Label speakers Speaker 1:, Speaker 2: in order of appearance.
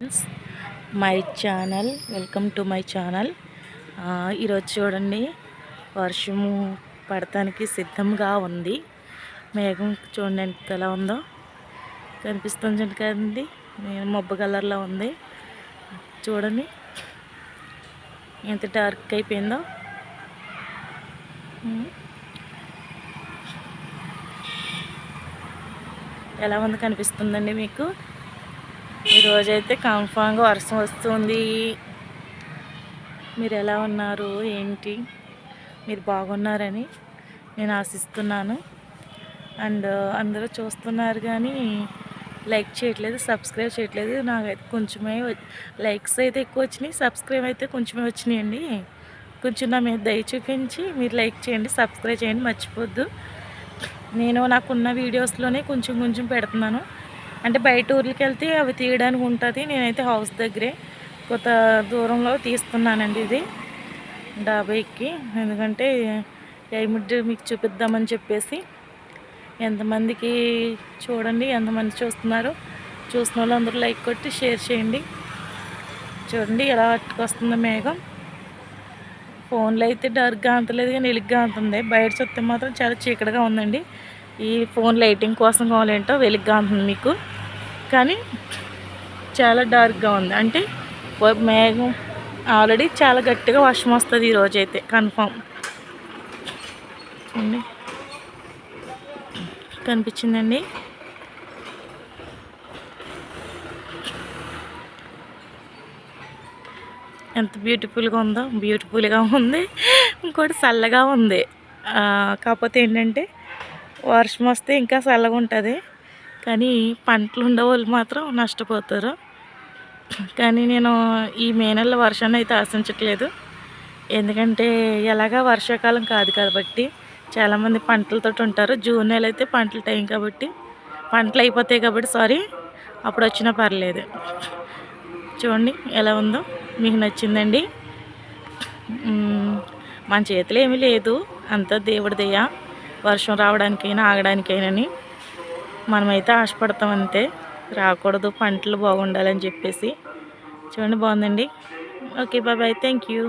Speaker 1: Friends my channel welcome to my channel. ఈరోజు చూడండి వర్షము పడటానికి సిద్ధంగా ఉంది. మేఘం చూడండి ఎంత ఎలా ఉందో. కనిపిస్తుంది కదండి మబ్బు కలర్లో ఉంది. చూడండి ఎంత డార్క్ అయిపోయిందో. ఎలా ఉంది కనిపిస్తుందండి మీకు? ఈరోజైతే కన్ఫామ్గా వర్షం వస్తుంది. మీరు ఎలా ఉన్నారు? ఏంటి? మీరు బాగున్నారని నేను ఆశిస్తున్నాను. అండ్ అందరూ చూస్తున్నారు కానీ లైక్ చేయట్లేదు సబ్స్క్రైబ్ చేయట్లేదు. నాకైతే కొంచెమే లైక్స్ అయితే ఎక్కువ వచ్చినాయి సబ్స్క్రైబ్ అయితే కొంచెమే వచ్చినాయండి. కొంచెం నా మీద దయ చూపించి మీరు లైక్ చేయండి సబ్స్క్రైబ్ చేయండి మర్చిపోద్దు. నేను నాకున్న వీడియోస్లోనే కొంచెం కొంచెం పెడుతున్నాను. అంటే బయట ఊర్లకి వెళ్తే అవి తీయడానికి ఉంటుంది. నేనైతే హౌస్ దగ్గరే కొంత దూరంలో తీస్తున్నానండి ఇది. డాబాకి. ఎందుకంటే క్లైమేట్ మీకు చూపిద్దామని చెప్పేసి ఎంతమందికి చూడండి ఎంతమంది చూస్తున్నారు. చూసిన వాళ్ళు అందరూ లైక్ కొట్టి షేర్ చేయండి. చూడండి ఎలా అట్టుకొస్తుంది మేఘం. ఫోన్లో అయితే డార్క్గా అంతలేదు కానీ వెలుగ్గా అంతుంది. బయట చూస్తే మాత్రం చాలా చీకటిగా ఉందండి. ఈ ఫోన్ లైటింగ్ కోసం కావాలేంటో వెలుగ్గా ఉంటుంది మీకు. కానీ చాలా డార్క్గా ఉంది. అంటే మేఘం ఆల్రెడీ చాలా గట్టిగా వర్షం వస్తుంది ఈరోజు అయితే కన్ఫామ్. చూడండి. కనిపించిందండి. ఎంత బ్యూటిఫుల్గా ఉందో బ్యూటిఫుల్గా ఉంది. ఇంకోటి చల్లగా ఉంది. కాకపోతే ఏంటంటే వర్షం వస్తే ఇంకా చల్లగా ఉంటుంది కానీ పంటలు ఉండే వాళ్ళు మాత్రం నష్టపోతారు. కానీ నేను ఈ మే నెలలో వర్షాన్ని అయితే ఆశించట్లేదు. ఎందుకంటే ఎలాగా వర్షాకాలం కాదు కాబట్టి చాలామంది పంటలతో ఉంటారు. జూన్ నెల అయితే పంటల టైం కాబట్టి పంటలు అయిపోతాయి కాబట్టి సారీ అప్పుడు వచ్చినా పర్లేదు. చూడండి ఎలా ఉందో మీకు నచ్చిందండి. మన చేతిలో ఏమీ లేదు. అంతా దేవుడిదయ్యా వర్షం రావడానికైనా ఆగడానికైనాని మనమైతే ఆశపడతాం అంతే. రాకూడదు పంటలు బాగుండాలని చెప్పేసి. చూడండి బాగుందండి. ఓకే బాబాయ్ థ్యాంక్ యూ